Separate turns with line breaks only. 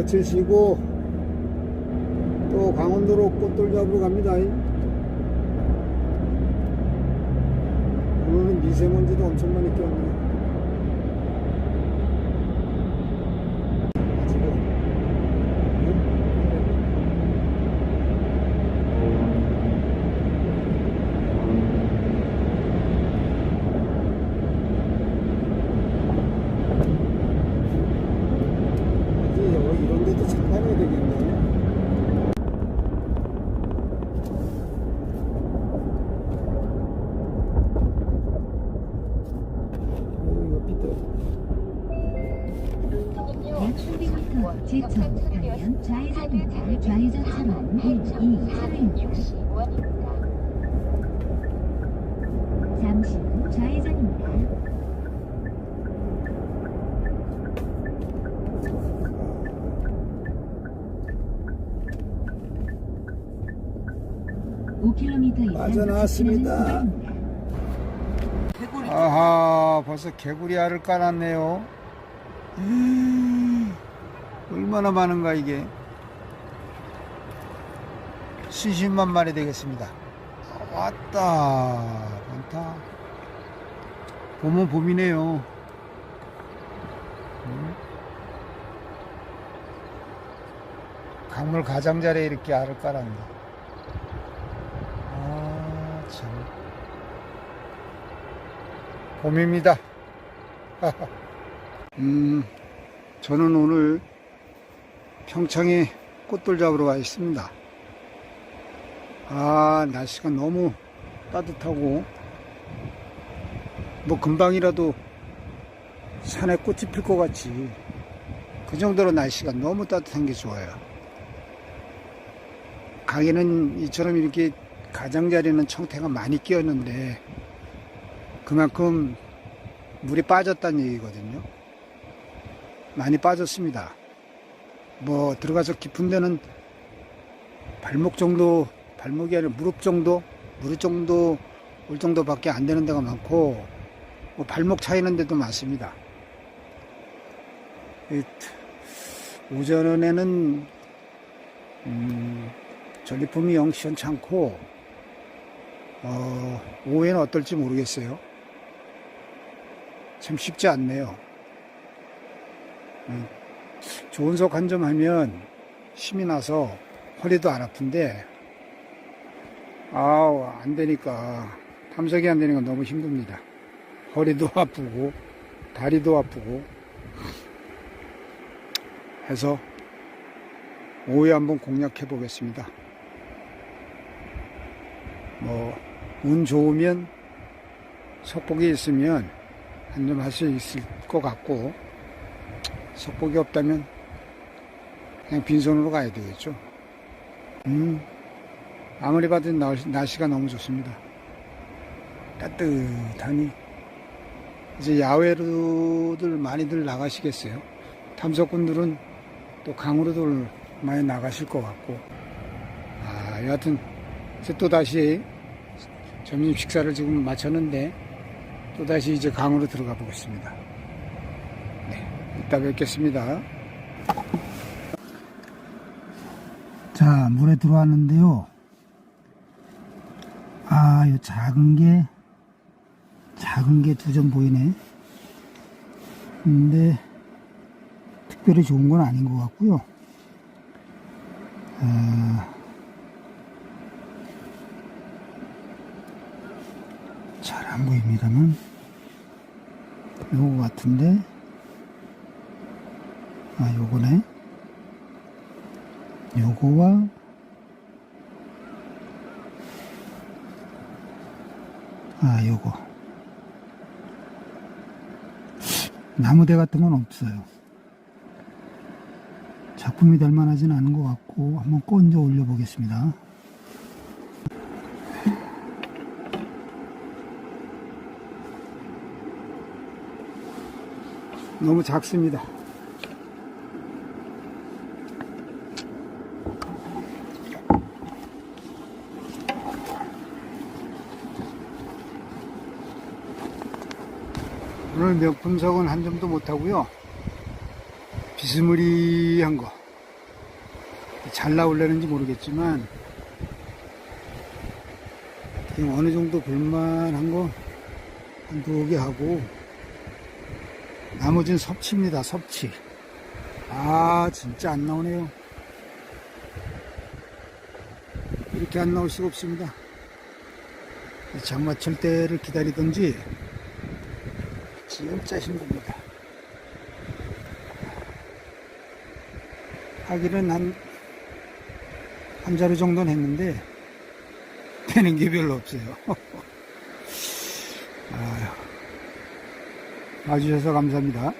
며칠 쉬고 또 강원도로 꽃돌 잡으러 갑니다. 오늘은 미세먼지도 엄청 많이 꼈네요. 지금 이런 데도 참관해야 되겠네. 어,
300m 지천 방향 좌회전입니다. 좌회전 차로는 1, 2, 차로입니다. 5km
빠져나왔습니다. 아하 벌써 개구리알을 깔았네요. 얼마나 많은가 이게. 수십만 마리 되겠습니다. 왔다 많다. 봄은 봄이네요. 음. 강물 가장자리에 이렇게 알을 깔았네. 아, 참. 봄입니다. 음, 저는 오늘 평창에 꽃돌 잡으러 와 있습니다. 아, 날씨가 너무 따뜻하고, 뭐 금방이라도 산에 꽃이 필 것 같지. 그 정도로 날씨가 너무 따뜻한 게 좋아요. 강에는 이처럼 이렇게 가장자리는 청태가 많이 끼었는데, 그만큼 물이 빠졌다는 얘기거든요. 많이 빠졌습니다. 뭐 들어가서 깊은 데는 발목 정도, 발목이 아니라 무릎 정도, 무릎 정도 올 정도밖에 안 되는 데가 많고 뭐 발목 차이는 데도 많습니다. 이 오전에는 음, 전리품이 영 시원찮고 어, 오후에는 어떨지 모르겠어요. 참 쉽지 않네요. 음, 좋은 속한점 하면 힘이 나서 허리도 안 아픈데, 아우, 안 되니까, 탐색이 안 되니까 너무 힘듭니다. 허리도 아프고, 다리도 아프고, 해서, 오후에 한번 공략해 보겠습니다. 뭐, 운 좋으면, 속복이 있으면, 한점 할 수 있을 것 같고 속복이 없다면 그냥 빈손으로 가야 되겠죠. 음, 아무리 봐도 날씨, 날씨가 너무 좋습니다. 따뜻하니 이제 야외로들 많이들 나가시겠어요. 탐석꾼들은 또 강으로들 많이 나가실 것 같고 아 여하튼 또 다시 점심 식사를 지금 마쳤는데 또다시 이제 강으로 들어가 보겠습니다. 네, 이따 뵙겠습니다. 자, 물에 들어왔는데요. 아, 요 작은 게, 작은 게 두 점 보이네. 근데, 특별히 좋은 건 아닌 것 같고요. 아, 잘 안 보입니다만 요거 같은데? 아 요거네. 요거와 아 요거. 나무대 같은 건 없어요. 작품이 될 만하진 않은 것 같고 한번 건져 올려 보겠습니다 너무 작습니다. 오늘 명품석은 한 점도 못하고요. 비스무리한 거. 잘 나올려는지 모르겠지만 어느 정도 볼만한 거 한두 개 하고 나머지는 섭취입니다 섭취 아 진짜 안 나오네요 이렇게 안 나올 수가 없습니다 이 장마철 때를 기다리던지 진짜 힘듭니다 하기는 한, 한 자루 정도는 했는데, 되는 게 별로 없어요. 아휴. 와주셔서 감사합니다.